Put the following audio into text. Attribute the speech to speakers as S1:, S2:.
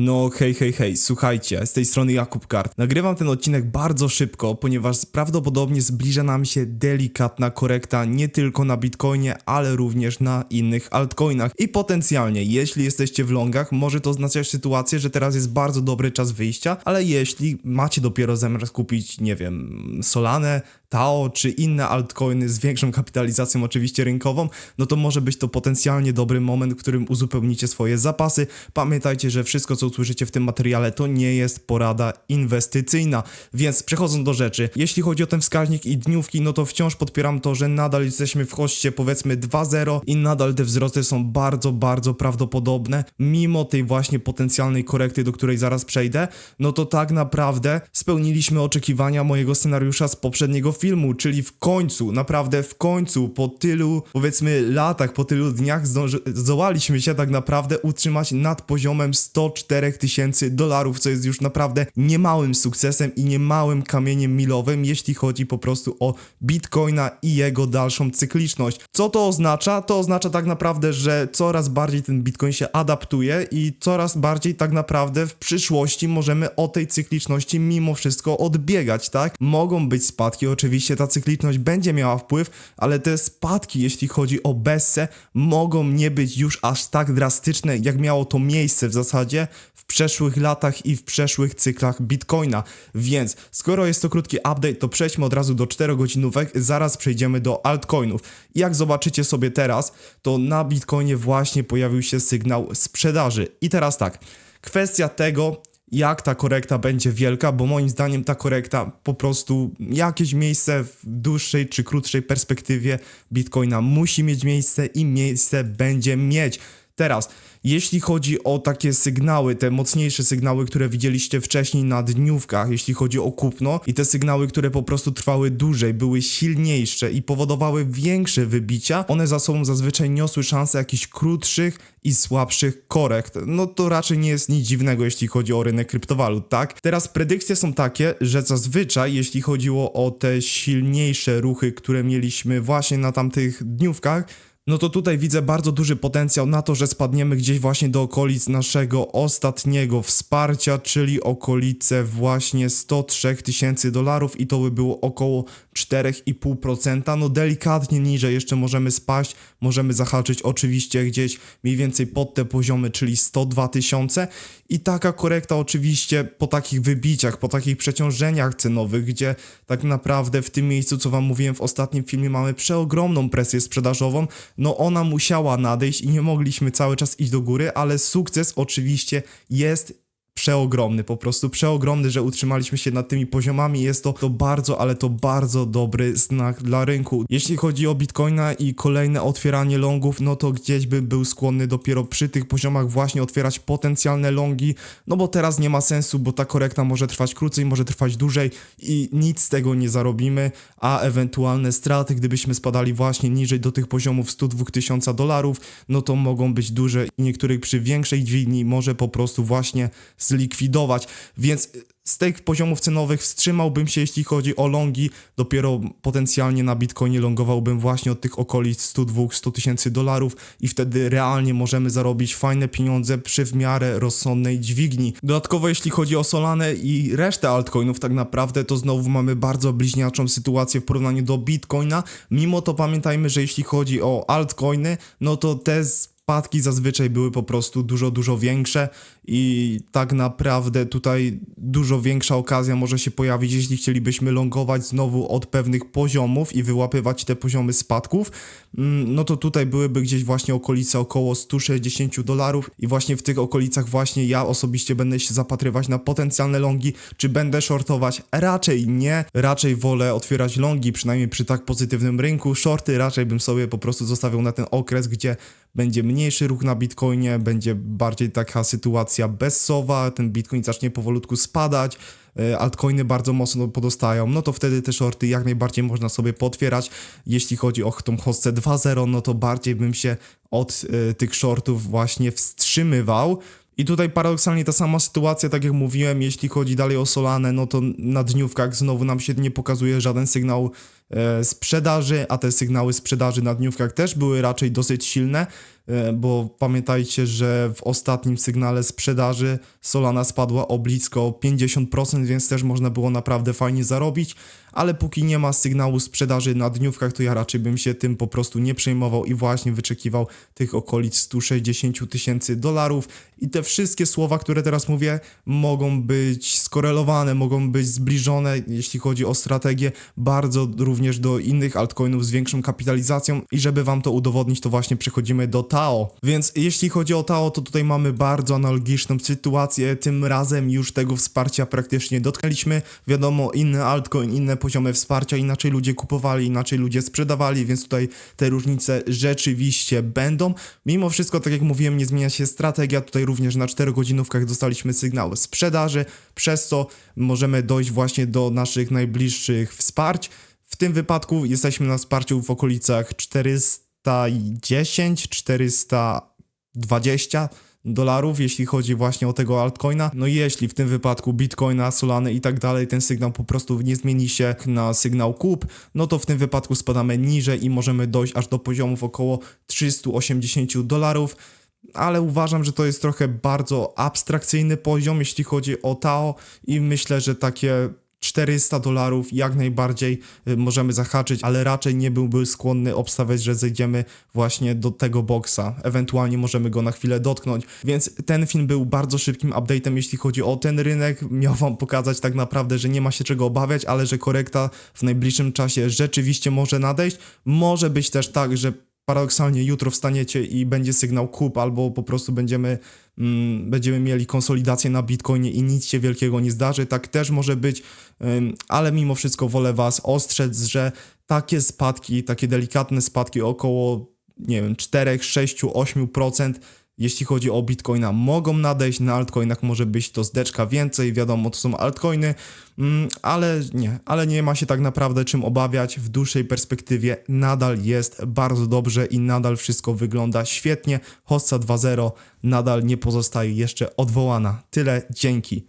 S1: No hej, hej, hej, słuchajcie, z tej strony Jakub Kart. Nagrywam ten odcinek bardzo szybko, ponieważ prawdopodobnie zbliża nam się delikatna korekta nie tylko na Bitcoinie, ale również na innych altcoinach. I potencjalnie, jeśli jesteście w longach, może to oznaczać sytuację, że teraz jest bardzo dobry czas wyjścia, ale jeśli macie dopiero zamiar kupić, nie wiem, Solanę, Tao czy inne altcoiny z większą kapitalizacją oczywiście rynkową, no to może być to potencjalnie dobry moment, w którym uzupełnicie swoje zapasy. Pamiętajcie, że wszystko co usłyszycie w tym materiale to nie jest porada inwestycyjna. Więc przechodząc do rzeczy, jeśli chodzi o ten wskaźnik i dniówki, no to wciąż podpieram to, że nadal jesteśmy w koszcie powiedzmy 2.0 i nadal te wzrosty są bardzo, bardzo prawdopodobne, mimo tej właśnie potencjalnej korekty, do której zaraz przejdę, no to tak naprawdę spełniliśmy oczekiwania mojego scenariusza z poprzedniego filmu, czyli w końcu, naprawdę w końcu, po tylu powiedzmy latach, po tylu dniach zdołaliśmy się tak naprawdę utrzymać nad poziomem 104 tysięcy dolarów, co jest już naprawdę niemałym sukcesem i niemałym kamieniem milowym, jeśli chodzi po prostu o Bitcoina i jego dalszą cykliczność. Co to oznacza? To oznacza tak naprawdę, że coraz bardziej ten Bitcoin się adaptuje i coraz bardziej tak naprawdę w przyszłości możemy o tej cykliczności mimo wszystko odbiegać, tak? Mogą być spadki, oczywiście ta cykliczność będzie miała wpływ, ale te spadki, jeśli chodzi o Bessę, mogą nie być już aż tak drastyczne, jak miało to miejsce w zasadzie w przeszłych latach i w przeszłych cyklach Bitcoina. Więc skoro jest to krótki update, to przejdźmy od razu do 4 godzinówek, zaraz przejdziemy do altcoinów. Jak zobaczycie sobie teraz, to na Bitcoinie właśnie pojawił się sygnał sprzedaży. I teraz tak, kwestia tego, jak ta korekta będzie wielka, bo moim zdaniem ta korekta po prostu jakieś miejsce w dłuższej czy krótszej perspektywie Bitcoina musi mieć miejsce i miejsce będzie mieć. Teraz, jeśli chodzi o takie sygnały, te mocniejsze sygnały, które widzieliście wcześniej na dniówkach, jeśli chodzi o kupno, i te sygnały, które po prostu trwały dłużej, były silniejsze i powodowały większe wybicia, one za sobą zazwyczaj niosły szansę jakichś krótszych i słabszych korekt. No to raczej nie jest nic dziwnego, jeśli chodzi o rynek kryptowalut, tak? Teraz predykcje są takie, że zazwyczaj, jeśli chodziło o te silniejsze ruchy, które mieliśmy właśnie na tamtych dniówkach, no to tutaj widzę bardzo duży potencjał na to, że spadniemy gdzieś właśnie do okolic naszego ostatniego wsparcia, czyli okolice właśnie 103 tysięcy dolarów i to by było około 4,5%. No delikatnie niżej jeszcze możemy spaść, możemy zahaczyć oczywiście gdzieś mniej więcej pod te poziomy, czyli 102 tysiące i taka korekta oczywiście po takich wybiciach, po takich przeciążeniach cenowych, gdzie tak naprawdę w tym miejscu, co wam mówiłem w ostatnim filmie, mamy przeogromną presję sprzedażową, no ona musiała nadejść i nie mogliśmy cały czas iść do góry, ale sukces oczywiście jest przeogromny, po prostu przeogromny, że utrzymaliśmy się nad tymi poziomami. Jest to, to bardzo, ale to bardzo dobry znak dla rynku. Jeśli chodzi o Bitcoina i kolejne otwieranie longów, no to gdzieś bym był skłonny dopiero przy tych poziomach właśnie otwierać potencjalne longi, no bo teraz nie ma sensu, bo ta korekta może trwać krócej, może trwać dłużej i nic z tego nie zarobimy, a ewentualne straty, gdybyśmy spadali właśnie niżej do tych poziomów 102 tysiąca dolarów, no to mogą być duże i niektórych przy większej dźwigni może po prostu właśnie zlikwidować, więc z tych poziomów cenowych wstrzymałbym się, jeśli chodzi o longi, dopiero potencjalnie na Bitcoinie longowałbym właśnie od tych okolic 102-100 tysięcy dolarów i wtedy realnie możemy zarobić fajne pieniądze przy w miarę rozsądnej dźwigni. Dodatkowo jeśli chodzi o Solanę i resztę altcoinów tak naprawdę, to znowu mamy bardzo bliźniaczą sytuację w porównaniu do Bitcoina, mimo to pamiętajmy, że jeśli chodzi o altcoiny, no to te spadki zazwyczaj były po prostu dużo, dużo większe i tak naprawdę tutaj dużo większa okazja może się pojawić, jeśli chcielibyśmy longować znowu od pewnych poziomów i wyłapywać te poziomy spadków, mm, no to tutaj byłyby gdzieś właśnie okolice około 160 dolarów i właśnie w tych okolicach właśnie ja osobiście będę się zapatrywać na potencjalne longi, czy będę shortować? Raczej nie, raczej wolę otwierać longi, przynajmniej przy tak pozytywnym rynku, shorty raczej bym sobie po prostu zostawiał na ten okres, gdzie będzie mniejszy ruch na Bitcoinie, będzie bardziej taka sytuacja bezsowa, ten Bitcoin zacznie powolutku spadać, e, altcoiny bardzo mocno podostają, no to wtedy te shorty jak najbardziej można sobie potwierać. Jeśli chodzi o tą hostę 2.0, no to bardziej bym się od e, tych shortów właśnie wstrzymywał. I tutaj paradoksalnie ta sama sytuacja, tak jak mówiłem, jeśli chodzi dalej o Solanę, no to na dniówkach znowu nam się nie pokazuje żaden sygnał sprzedaży, a te sygnały sprzedaży na dniówkach też były raczej dosyć silne, e, bo pamiętajcie, że w ostatnim sygnale sprzedaży Solana spadła o blisko 50%, więc też można było naprawdę fajnie zarobić, ale póki nie ma sygnału sprzedaży na dniówkach, to ja raczej bym się tym po prostu nie przejmował i właśnie wyczekiwał tych okolic 160 tysięcy dolarów. I te wszystkie słowa, które teraz mówię, mogą być skorelowane, mogą być zbliżone, jeśli chodzi o strategię, bardzo również do innych altcoinów z większą kapitalizacją i żeby wam to udowodnić, to właśnie przechodzimy do TAO. Więc jeśli chodzi o TAO, to tutaj mamy bardzo analogiczną sytuację, tym razem już tego wsparcia praktycznie dotknęliśmy, wiadomo, inny altcoin, inne poziomy wsparcia, inaczej ludzie kupowali, inaczej ludzie sprzedawali, więc tutaj te różnice rzeczywiście będą. Mimo wszystko, tak jak mówiłem, nie zmienia się strategia, tutaj również na 4 godzinówkach dostaliśmy sygnały sprzedaży, przez co możemy dojść właśnie do naszych najbliższych wsparć. W tym wypadku jesteśmy na wsparciu w okolicach 410, 420 dolarów, jeśli chodzi właśnie o tego altcoina. No i jeśli w tym wypadku Bitcoina, Solany i tak dalej, ten sygnał po prostu nie zmieni się na sygnał kup, no to w tym wypadku spadamy niżej i możemy dojść aż do poziomów około 380 dolarów ale uważam, że to jest trochę bardzo abstrakcyjny poziom, jeśli chodzi o TAO i myślę, że takie 400 dolarów jak najbardziej y, możemy zahaczyć, ale raczej nie byłby skłonny obstawiać, że zejdziemy właśnie do tego boksa. Ewentualnie możemy go na chwilę dotknąć. Więc ten film był bardzo szybkim update'em, jeśli chodzi o ten rynek. Miał wam pokazać tak naprawdę, że nie ma się czego obawiać, ale że korekta w najbliższym czasie rzeczywiście może nadejść. Może być też tak, że paradoksalnie jutro wstaniecie i będzie sygnał kup, albo po prostu będziemy, mm, będziemy mieli konsolidację na Bitcoinie i nic się wielkiego nie zdarzy. Tak też może być, ym, ale mimo wszystko wolę Was ostrzec, że takie spadki, takie delikatne spadki około, nie wiem, 4, 6, 8%, jeśli chodzi o Bitcoina, mogą nadejść. Na altcoinach może być to zdeczka więcej, wiadomo, to są altcoiny, mm, ale nie, ale nie ma się tak naprawdę czym obawiać. W dłuższej perspektywie nadal jest bardzo dobrze i nadal wszystko wygląda świetnie. Hossa 2.0 nadal nie pozostaje jeszcze odwołana. Tyle, dzięki.